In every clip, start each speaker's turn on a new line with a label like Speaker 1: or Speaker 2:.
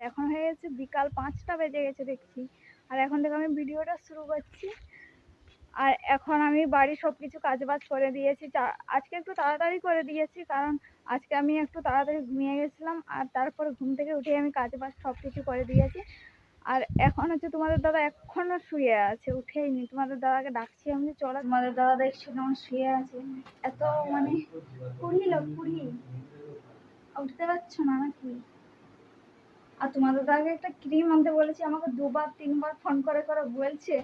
Speaker 1: এখন হয়ে গেছে বিকাল পাঁচটা বেজে গেছে দেখছি। আর এখন থেকে আমি ভিডিওটা শুরু করছি। আর এখন আমি বাড়ির সব কিছু কাজবাজ করে দিয়েছি। আজকে একটু তাড়াতাড়ি করে দিয়েছি কারণ আজকে আমি একটু তাড়াতাড়ি ঘুমিয়ে গেছিলাম আর তারপরে ঘুম থেকে উঠে আমি কাজবাজ সব কিছু করে দিয়েছি। আর এখন হচ্ছে তোমাদের দাদা এখনও শুয়ে আছে, উঠেইনি। তোমাদের দাদাকে ডাকছি আমি, চলো। তোমাদের দাদা দেখছি কেমন শুয়ে আছে। এত মানে কুড়ি লোক কুড়ি উঠতে পারছ না নাকি? আর তোমাদের দাদাকে একটা ক্রিম আনতে বলেছি, আমাকে দুবার, তিনবার ফোন করে করে বলছে।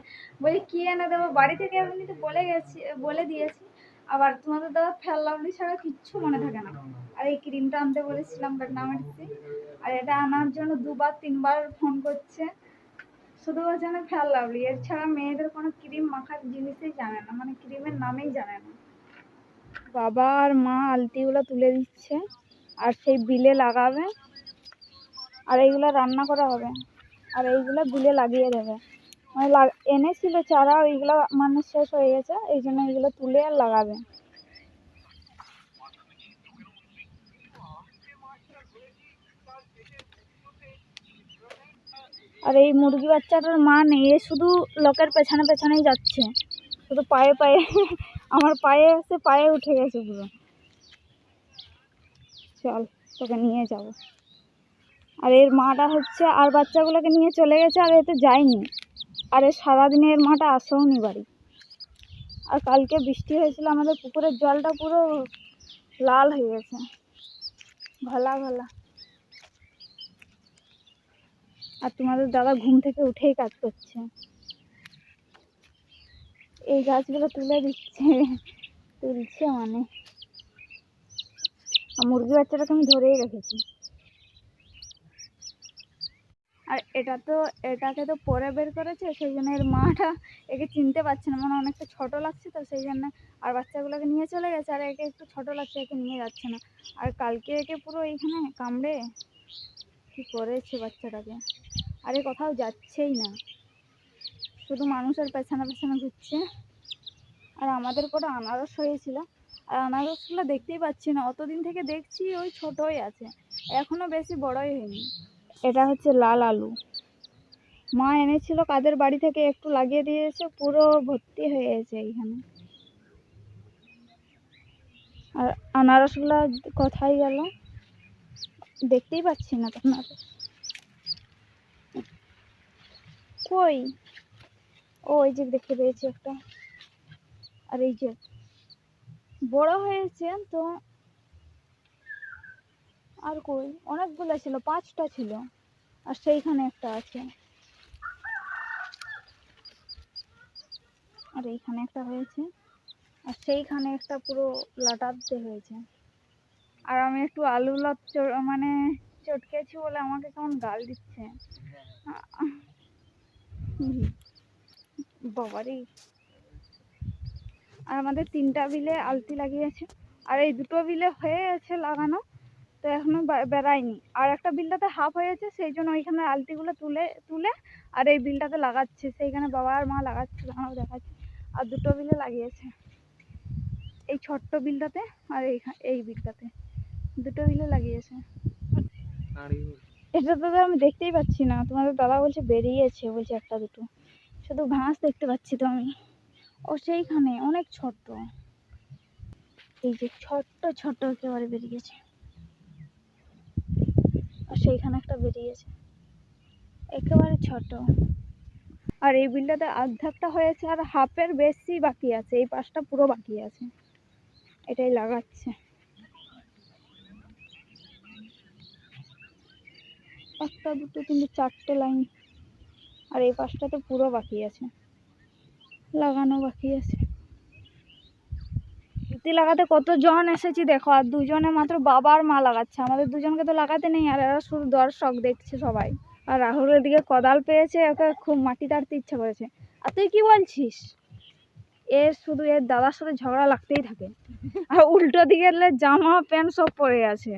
Speaker 1: বলি, কি এনে দেবো? বাড়ি থেকে এমনিতে বলে গেছি, বলে দিয়েছি। আবার তোমাদের দাদা ফেল লাভলি ছাড়া কিচ্ছু মনে থাকে না। আর এই ক্রিমটা আনতে বলেছিলাম বেটনামেটিসে আর এটা আনার জন্য দুবার, তিনবার ফোন করছে। শুধু বলছে না ফেল লাভলি এর ছাড়া মেয়েদের কোনো ক্রিম মাখার জিনিসই জানে না মানে ক্রিমের নামেই জানে না। বাবা আর মা আলতিগুলো তুলে দিচ্ছে, আর সেই বিলে লাগাবে। আর এইগুলো রান্না করা হবে। আর এইগুলো বিলে লাগিয়ে দেবে। মানে এনেছিল চারা, ওইগুলো মানে শেষ হয়ে গেছে, এই জন্য এইগুলো তুলে আর লাগাবে। আর এই মুরগি বাচ্চাটার মা নেই, এ শুধু লোকের পেছনে পেছনেই যাচ্ছে। শুধু পায়ে পায়ে, আমার পায়ে এসে পায়ে উঠে গেছে পুরো। চল, তোকে নিয়ে যাব। আর এর মাটা হচ্ছে আর বাচ্চাগুলোকে নিয়ে চলে গেছে আর এতে যায়নি। আর এর সারাদিনে এর মাটা আসেওনি বাড়ি। আর কালকে বৃষ্টি হয়েছিল, আমাদের পুকুরের জলটা পুরো লাল হয়ে গেছে। ভালা ভালা। আর তোমাদের দাদা ঘুম থেকে উঠেই কাজ করছে। এই গাছগুলো তুলে দিচ্ছে, তুলছে মানে। আর মুরগি বাচ্চাটাকে আমি ধরেই রেখেছি। আর এটা তো, এটাকে তো পরে বের করেছে সেই জন্য এর মাটা একে চিনতে পারছে না। মানে অনেকটা ছোট লাগছে তো সেই জন্য আর বাচ্চাগুলোকে নিয়ে চলে গেছে, আর একে একটু ছোট লাগছে, একে নিয়ে যাচ্ছে না। আর কালকে একে পুরো এইখানে কামড়ে, কি করেছে বাচ্চাটাকে? আর এ কোথাও যাচ্ছেই না। শুধু মানুষের পেছনে পেছনে ঘুরছে। আর আমাদের কটা আনারস হয়েছিল। আর আনারসগুলো দেখতেই পাচ্ছি না। অতদিন থেকে দেখছি ওই ছোটই আছে। এখনও বেশি বড়ই হয়নি। এটা হচ্ছে লাল আলু। মা এনেছিল কাদের বাড়ি থেকে একটু লাগিয়ে দিয়েছে পুরো ভর্তি হয়ে গেছে এইখানে। আর আনারসগুলো কোথায় গেল? দেখতেই পাচ্ছি না তো আনারস কই? ও, এই যে দেখতে পেয়েছি একটা। আর এই যে, বড় হয়েছে তো আর কই? অনেকগুলো ছিল, পাঁচটা ছিল। আর সেইখানে একটা আছে। আর এইখানে একটা হয়েছে। আর সেইখানে একটা পুরো লাটাতে হয়েছে। আর আমি একটু আলু লাপ মানে চটকেছি বলে আমাকে কেমন গাল দিচ্ছে। বাবারে। আর আমাদের তিনটা বিলে আলতি লাগিয়েছে। আর এই দুটো বিলে হয়ে গেছে লাগানো। তো এখনও বে- বেরায়নি আর একটা বিলটাতে হাফ হয়েছে সেই জন্য ওইখানে আলতিগুলো তুলে তুলে আর এই বিলটাতে লাগাচ্ছে। সেইখানে বাবা আর মা লাগাচ্ছে দাঁড়াও দেখাচ্ছে। আর দুটো বিলে লাগিয়েছে। এই ছোট্ট বিলটাতে আর এই বিলটাতে। দুটো বিলে লাগিয়েছে। এটা তো আমি দেখতেই পাচ্ছি না। তোমাদের দাদা বলছে বেরিয়েছে বলছে একটা দুটো। শুধু ঘাস দেখতে পাচ্ছি তো আমি। ও সেইখানে অনেক ছোট এই যে ছোট্ট ছোট্ট একেবারে বেরিয়েছে। আর সেইখানে একটা বেরিয়েছে। একেবারে ছোট। আর এই বিলটাতে অর্ধেকটা হয়েছে আর হাফের বেশি বাকি আছে। এই পাশটা পুরো বাকি আছে। এটাই লাগাচ্ছে। একটা, দুটো, তিনটে, চারটে লাইন। আর এই পাশটা তো পুরো বাকি আছে। লাগানো বাকি আছে। সুতি লাগাতে কতজন এসেছি দেখো আর দুজনে মাত্র বাবা আর মা লাগাচ্ছে। আমাদের দুজনকে তো লাগাতে নেই আর এরা শুধু দর্শক দেখছে সবাই। আর রাহুলের দিকে কোদাল পেয়েছে ওকে খুব মাটি তাড়তে ইচ্ছা করেছে। আর তুই কি বলছিস? এর শুধু এর দাদার সাথে ঝগড়া লাগতেই থাকে। আর উল্টো দিকে এলে জামা প্যান্ট সব পরে আছে।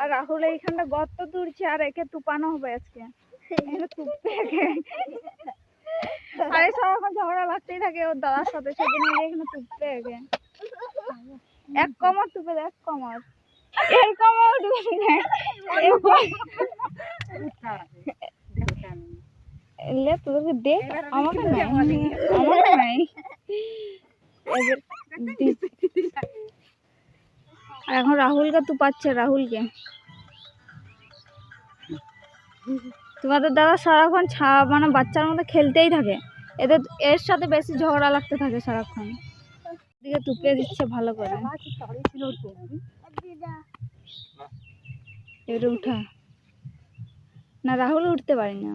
Speaker 1: আর রাহুল এইখানটা গর্ত তুলছে আর একে তুপানো হবে আজকে। একে। আর সারাক্ষণ ঝগড়া লাগতেই থাকে ওর দাদার সাথে। জন্য এলে এখানে তুপতে একে এক কমর তুপে এক কমর। এর কমর তুপে দে, এর কমর। লে তোদেরকে দে আমাকে নাই। আমাকে নাই। এখন রাহুলকে তু পাচ্ছে রাহুলকে। তোমাদের দাদা সারাক্ষণ ছা মানে বাচ্চার মতো খেলতেই থাকে। এদের, এর সাথে বেশি ঝগড়া লাগতে থাকে সারাক্ষণ। দিকে তুপিয়ে দিচ্ছে ভালো করে। এবারে উঠা। না, রাহুল উঠতে পারি না